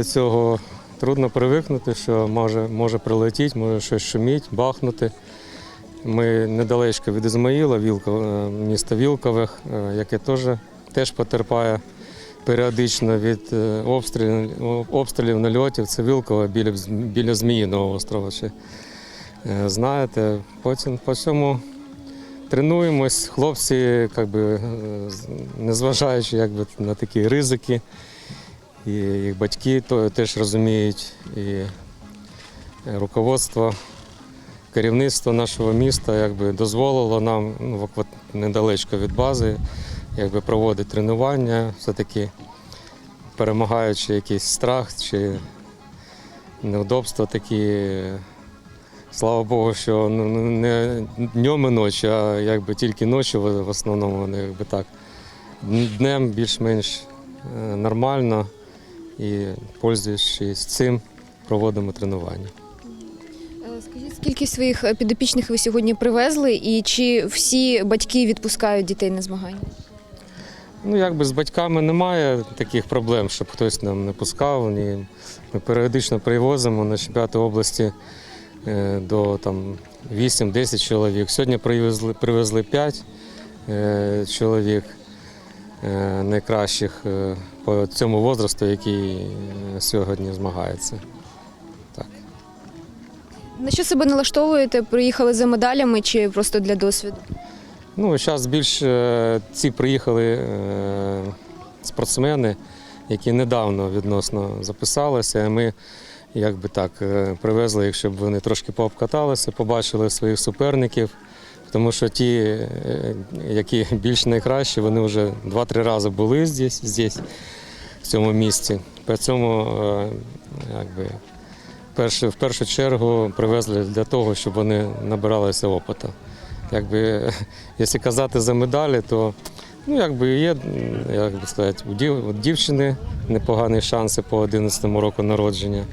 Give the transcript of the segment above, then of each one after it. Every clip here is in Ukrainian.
до цього трудно привикнути, що може, може прилетіти, може щось шуміть, бахнути. Ми недалечко від Ізмаїла, Вілков, е, міста Вілкових, е, яке теж, теж потерпає періодично від е, обстрілів, обстрілів нальотів. Це Вілкове біля, біля Зміїного острова. Е, знаєте, потім по цьому тренуємось. Хлопці, як би, з- незважаючи як би, на такі ризики, і їх батьки теж розуміють, і руководство, керівництво нашого міста якби, дозволило нам ну, недалечко від бази якби, проводити тренування, все-таки перемагаючи якийсь страх чи неудобства такі. Слава Богу, що ну, ну, не днем і ночі, а якби тільки ночі в в основному якби так. Днем більш-менш е, нормально і, пользуючись цим, проводимо тренування. Е, Скажіть, скільки своїх е, підопічних ви сьогодні привезли, і чи всі батьки відпускають дітей на змагання? Ну, якби з батьками немає таких проблем, щоб хтось нам не пускав. Ні. Ми періодично привозимо на чемпіонати області е, до там, 8-10 чоловік. Сьогодні привезли, привезли 5 е, чоловік найкращих е, по цьому возрасту, який е, сьогодні змагається. Так. На що себе налаштовуєте? Приїхали за медалями чи просто для досвіду? Ну, зараз більш е, ці приїхали е, спортсмени, які недавно відносно записалися. Ми якби так е, привезли їх, щоб вони трошки пообкаталися, побачили своїх суперників. Тому що ті, е, які більш найкращі, вони вже два-три рази були здесь, здесь, в цьому місці. При цьому е, якби, перше, в першу чергу привезли для того, щоб вони набиралися опиту. Якщо казати за медалі, то ну, якби є, як би сказати, у дівчини непогані шанси по 11-му року народження.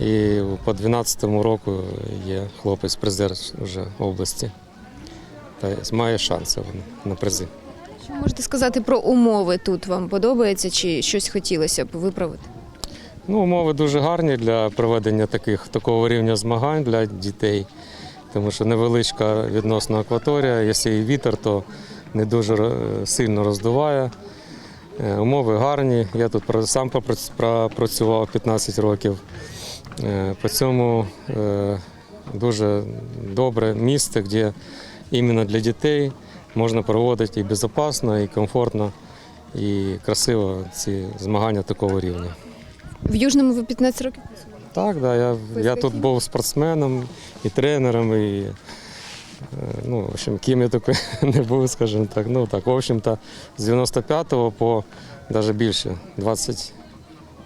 І по 12-му року є хлопець призер вже області. Та має шанси він на призи. Що можете сказати про умови тут? Вам подобається чи щось хотілося б виправити? Ну, умови дуже гарні для проведення таких, такого рівня змагань для дітей, тому що невеличка відносно акваторія, якщо і вітер, то не дуже сильно роздуває. Е, Умови гарні. Я тут сам пропрацював 15 років. Е, По цьому е, дуже добре місце, де іменно для дітей можна проводити і безпечно, і комфортно, і красиво ці змагання такого рівня. В Южному ви 15 років? Так, да, я, я тут був спортсменом і тренером, і е, ну, в общем, ким я такий не був, скажімо так. Ну так, в общем-то, з 95-го по навіть більше, 20,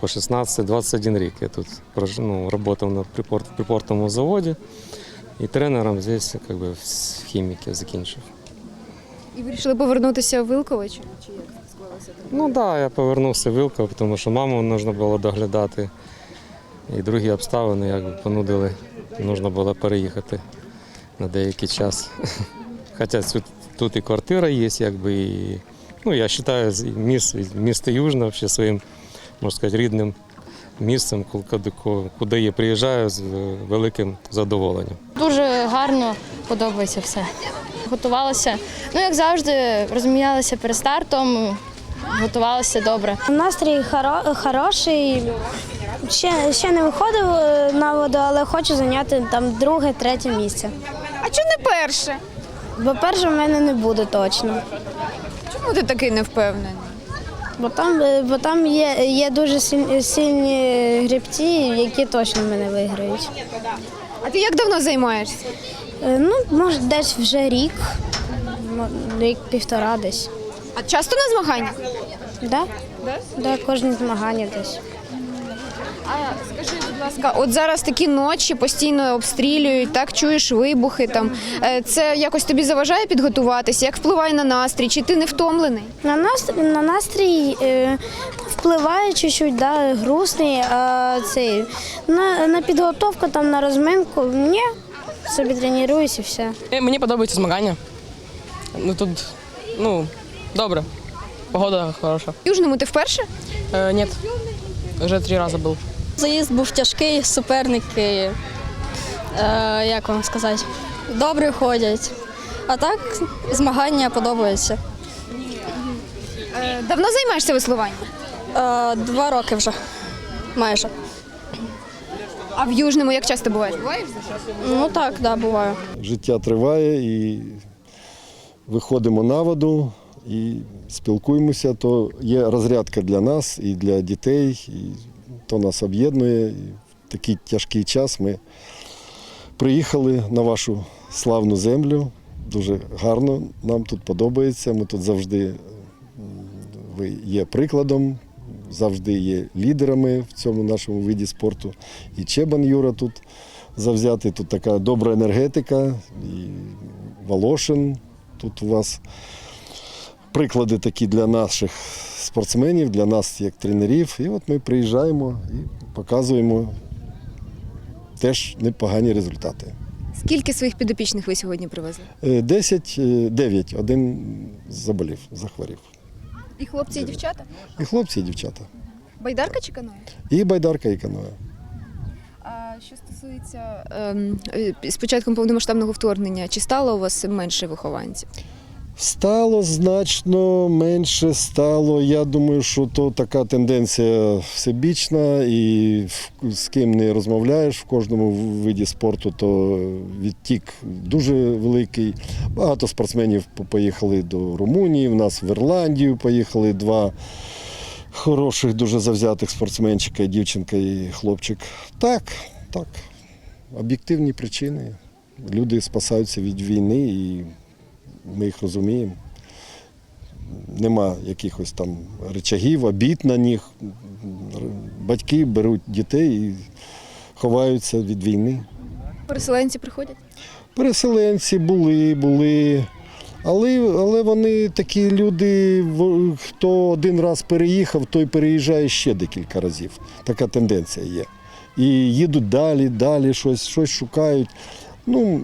по 16-21 рік я тут ну, працював на припорт, припортовому заводі і тренером здесь как би, в хіміки закінчив. І вирішили повернутися в Вилково? Чи, як склалося так? Ну так, да, я повернувся в Вилково, тому що маму потрібно було доглядати. І другі обставини якби понудили, потрібно було переїхати на деякий час. Хоча тут, тут і квартира є, якби, і, ну, я вважаю, місто, місто Южне своїм, можна сказати, рідним місцем, куди, куди я приїжджаю з великим задоволенням. Дуже гарно подобається все. Готувалася, ну як завжди, розмінялися перед стартом, готувалися добре. Настрій хоро- хороший. Ще, ще не виходив е, на воду, але хочу зайняти там друге, третє місце. А чому не перше? Бо перше в мене не буде точно. Чому ти такий невпевнений? Бо там, е, бо там є, є дуже силь- сильні грибці, які точно мене виграють. А ти як давно займаєшся? Е, Ну, може, десь вже рік, рік півтора десь. А часто на змаганнях? Да? Да, кожне змагання десь. А скажи, будь ласка, от зараз такі ночі постійно обстрілюють, так чуєш вибухи там. Е, Це якось тобі заважає підготуватися? Як впливає на настрій? Чи ти не втомлений? На настрій, на настрій е, впливає чуть-чуть, да, грустний, а цей, на, на підготовку, там, на розминку, ні, собі тренуюсь і все. Е, Мені подобаються змагання. Ну тут, ну, добре. Погода хороша. В Южному ти вперше? Е, ні, Вже три рази був. Заїзд був тяжкий, суперники, е, як вам сказати, добре ходять. А так змагання подобаються. Е, Давно займаєшся веслуванням? Е, два роки вже майже. А в Южному як часто буваєш? Буваєш? Ну так, да, буває. життя триває і виходимо на воду і спілкуємося, то є розрядка для нас і для дітей, і то нас об'єднує. І в такий тяжкий час ми приїхали на вашу славну землю. Дуже гарно, нам тут подобається. Ми тут завжди ви є прикладом, завжди є лідерами в цьому нашому виді спорту. І Чебан Юра тут завзятий. Тут така добра енергетика, і Волошин. Тут у вас приклади такі для наших спортсменів, для нас як тренерів. І от ми приїжджаємо і показуємо теж непогані результати. Скільки своїх підопічних ви сьогодні привезли? Е, 10, е, 9, один заболів, захворів. І хлопці, і дівчата? І хлопці, і дівчата. Байдарка чи каноє? І байдарка, і каноє. А що стосується ем, е, з початком повномасштабного вторгнення, чи стало у вас менше вихованців? Стало значно менше стало. Я думаю, що то така тенденція всебічна, і з ким не розмовляєш в кожному виді спорту, то відтік дуже великий. Багато спортсменів поїхали до Румунії. В нас в Ірландію поїхали два хороших, дуже завзятих спортсменчика, дівчинка і хлопчик. Так, так. Об'єктивні причини. Люди спасаються від війни і ми їх розуміємо. Нема якихось там речагів, обід на них. Батьки беруть дітей і ховаються від війни. Переселенці приходять? Переселенці були, були. Але, але вони такі люди, хто один раз переїхав, той переїжджає ще декілька разів. Така тенденція є. І їдуть далі, далі, щось, щось шукають. Ну,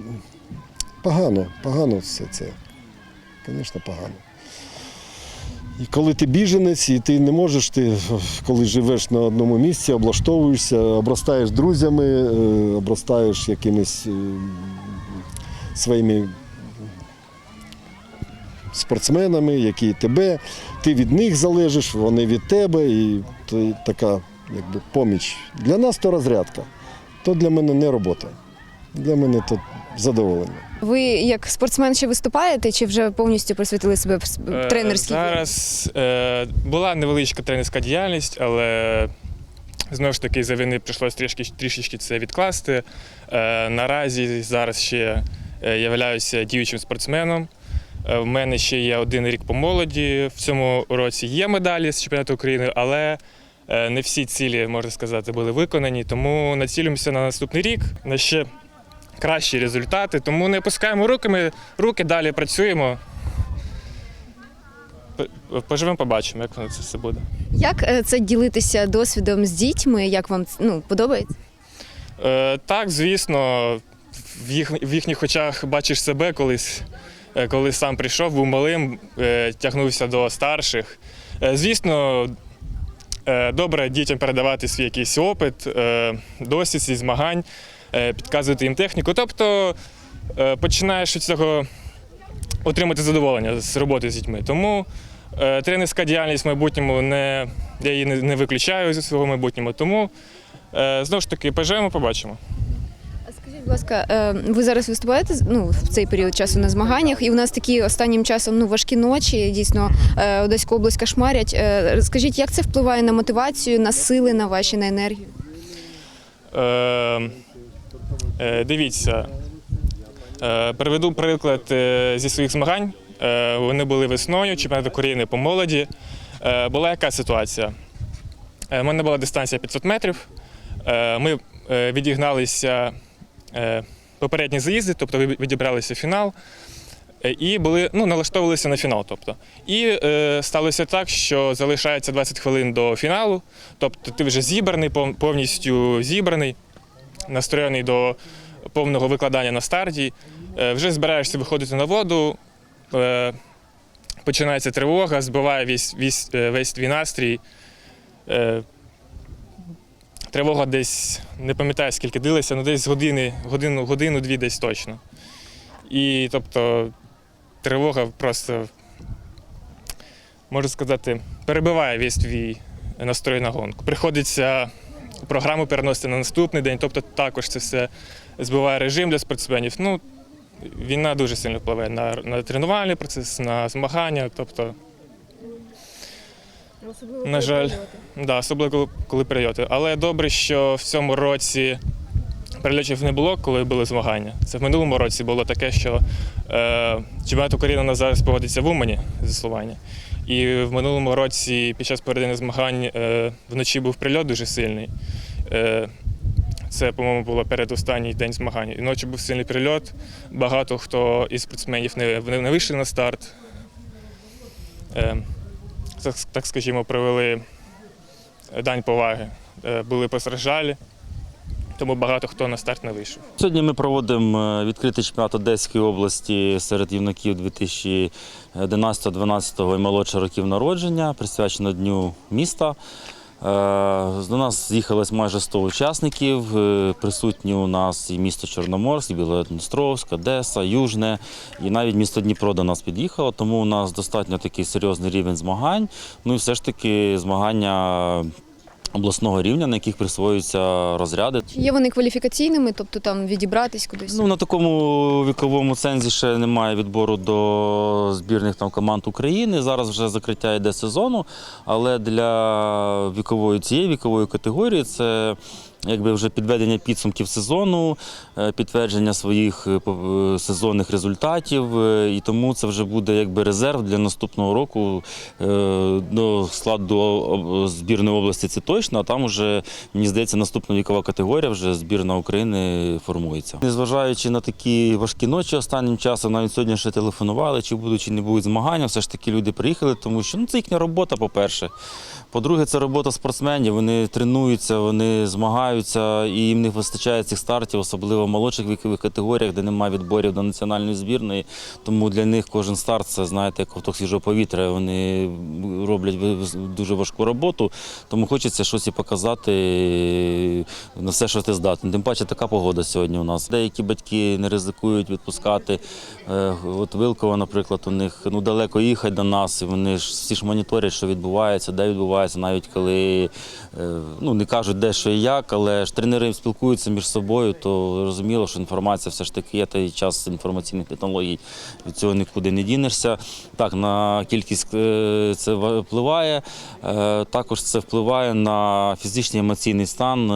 погано, погано все це. Звісно, погано. І коли ти біженець, і ти не можеш, ти коли живеш на одному місці, облаштовуєшся, обростаєш друзями, е, обростаєш якимись е, своїми спортсменами, які тебе, ти від них залежиш, вони від тебе, і то така якби, поміч. Для нас то розрядка, то для мене не робота. Для мене то задоволення. Ви як спортсмен ще виступаєте, чи вже повністю присвятили себе в Е, тренерській? Зараз е, була невеличка тренерська діяльність, але знову ж таки за війни прийшлося трішки, трішечки це відкласти. Е, наразі зараз ще е, являюся діючим спортсменом. Е, в мене ще є один рік по молоді. В цьому році є медалі з чемпіонату України, але не всі цілі, можна сказати, були виконані. Тому націлюємося на наступний рік на ще кращі результати. Тому не опускаємо руки, ми руки далі працюємо. Поживемо, побачимо, як воно це все буде. Як е, це ділитися досвідом з дітьми? Як вам ну, подобається? Е, так, звісно, в, їх, в їхніх очах бачиш себе колись, е, коли сам прийшов, був малим, е, тягнувся до старших. Е, звісно, е, добре дітям передавати свій якийсь опит, е, досвід зі змагань, підказувати їм техніку. Тобто е, починаєш від цього отримати задоволення з роботи з дітьми. Тому е, тренерська діяльність в майбутньому не, я її не, виключаю зі свого майбутнього. Тому Е, Знову ж таки, поживемо, побачимо. Скажіть, будь ласка, е, ви зараз виступаєте ну, в цей період часу на змаганнях, і у нас такі останнім часом ну, важкі ночі, дійсно, е, Одеську область кошмарять. Е, Скажіть, як це впливає на мотивацію, на сили, на ваші, на енергію? Е, е, дивіться, е, приведу приклад е, зі своїх змагань. Е, вони були весною, чемпіонат України по молоді. Е, була яка ситуація? Е, У мене була дистанція 500 метрів. Е, ми е, відігналися е, попередні заїзди, тобто відібралися в фінал. Е, І були, ну, налаштовувалися на фінал. Тобто. І е, сталося так, що залишається 20 хвилин до фіналу. Тобто ти вже зібраний, повністю зібраний, настроєний до повного викладання на старті. Е, вже збираєшся виходити на воду. Е, починається тривога, збиває весь, весь, е, весь твій настрій. Тривога десь не пам'ятаю скільки дилася, ну десь години, годину, годину-дві десь точно. І тобто тривога просто, можу сказати, перебиває весь твій настрой на гонку. Приходиться програму переносити на наступний день, тобто також це все збиває режим для спортсменів. Ну, війна дуже сильно впливає на, на тренувальний процес, на змагання. Тобто, на жаль, да, особливо коли, прильоти. Але добре, що в цьому році перельотів не було, коли були змагання. Це в минулому році було таке, що е, чемпіонат України на зараз проводиться в Умані зіслування. І в минулому році під час передання змагань е, вночі був прильот дуже сильний. Е, це, по-моєму, було передостанній день змагань. І ночі був сильний прильот. Багато хто із спортсменів не, не вийшли на старт. Е, так, скажімо, провели дань поваги. Були постраждалі, тому багато хто на старт не вийшов. Сьогодні ми проводимо е, відкритий чемпіонат Одеської області серед юнаків 2011-12 і молодших років народження, присвячено Дню міста. Е, До нас з'їхалось майже 100 учасників. Е, Присутні у нас і місто Чорноморськ, і Білоодністровськ, Одеса, Южне, і навіть місто Дніпро до нас під'їхало, тому у нас достатньо такий серйозний рівень змагань. Ну і все ж таки змагання обласного рівня, на яких присвоюються розряди. Чи є вони кваліфікаційними, тобто там відібратись кудись? Ну, на такому віковому сенсі ще немає відбору до збірних там команд України. Зараз вже закриття йде сезону, але для вікової цієї вікової категорії це якби вже підведення підсумків сезону, е, підтвердження своїх е, по- е, сезонних результатів. І тому це вже буде якби резерв для наступного року. До складу збірної області це точно, а там вже, мені здається, наступна вікова категорія вже збірна України формується. Незважаючи на такі важкі ночі останнім часом, навіть сьогодні ще телефонували, чи будуть, чи не будуть змагання, все ж таки люди приїхали, тому що ну, це їхня робота, по-перше. По-друге, це робота спортсменів. Вони тренуються, вони змагаються, і їм не вистачає цих стартів, особливо в молодших вікових категоріях, де немає відборів до національної збірної. Тому для них кожен старт це знаєте, як ковток свіжого повітря. Вони роблять дуже важку роботу, тому хочеться щось і показати на все, що ти здатний. Тим паче така погода сьогодні у нас. Деякі батьки не ризикують відпускати. Е, От Вилкова, наприклад, у них ну далеко їхати до нас, і вони ж всі ж моніторять, що відбувається, де відбувається, навіть коли е, ну не кажуть де що і як, але ж тренери спілкуються між собою, то зрозуміло, що інформація все ж таки є, та час інформаційних технологій від цього нікуди не дінешся. Так, на кількість е, це впливає. Е, Також це впливає на фізичний емоційний стан,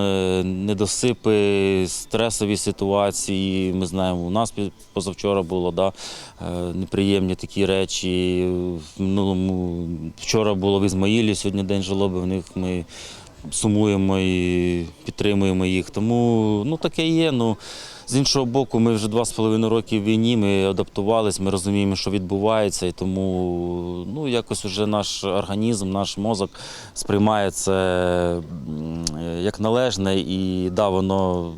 недосипи, стресові ситуації. Ми знаємо, у нас позавчора було да, неприємні такі речі. В минулому вчора було в Ізмаїлі, сьогодні день жалоби. В них ми сумуємо і підтримуємо їх. Тому ну таке є. Ну з іншого боку, ми вже два з половиною роки в війні. Ми адаптувалися, ми розуміємо, що відбувається, і тому ну якось вже наш організм, наш мозок сприймає це як належне, і да, воно.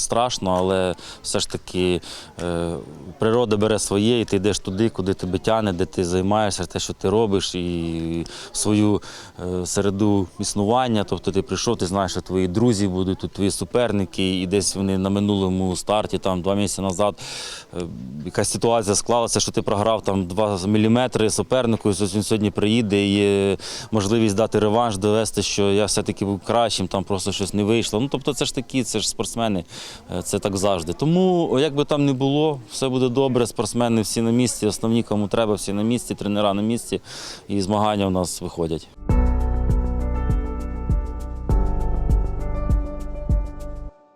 Страшно, але все ж таки е, природа бере своє, і ти йдеш туди, куди тебе тягне, де ти займаєшся, те, що ти робиш, і свою е, середу існування. Тобто ти прийшов, ти знаєш, що твої друзі будуть, тут твої суперники, і десь вони на минулому старті, там два місяці назад, е, якась ситуація склалася, що ти програв там 2 міліметри супернику, і він сьогодні приїде, і можливість дати реванш, довести, що я все-таки був кращим, там просто щось не вийшло. Ну тобто це ж такі, це ж спортсмени, це так завжди. Тому, як би там не було, все буде добре. Спортсмени всі на місці, основні, кому треба, всі на місці, тренера на місці, і змагання у нас виходять.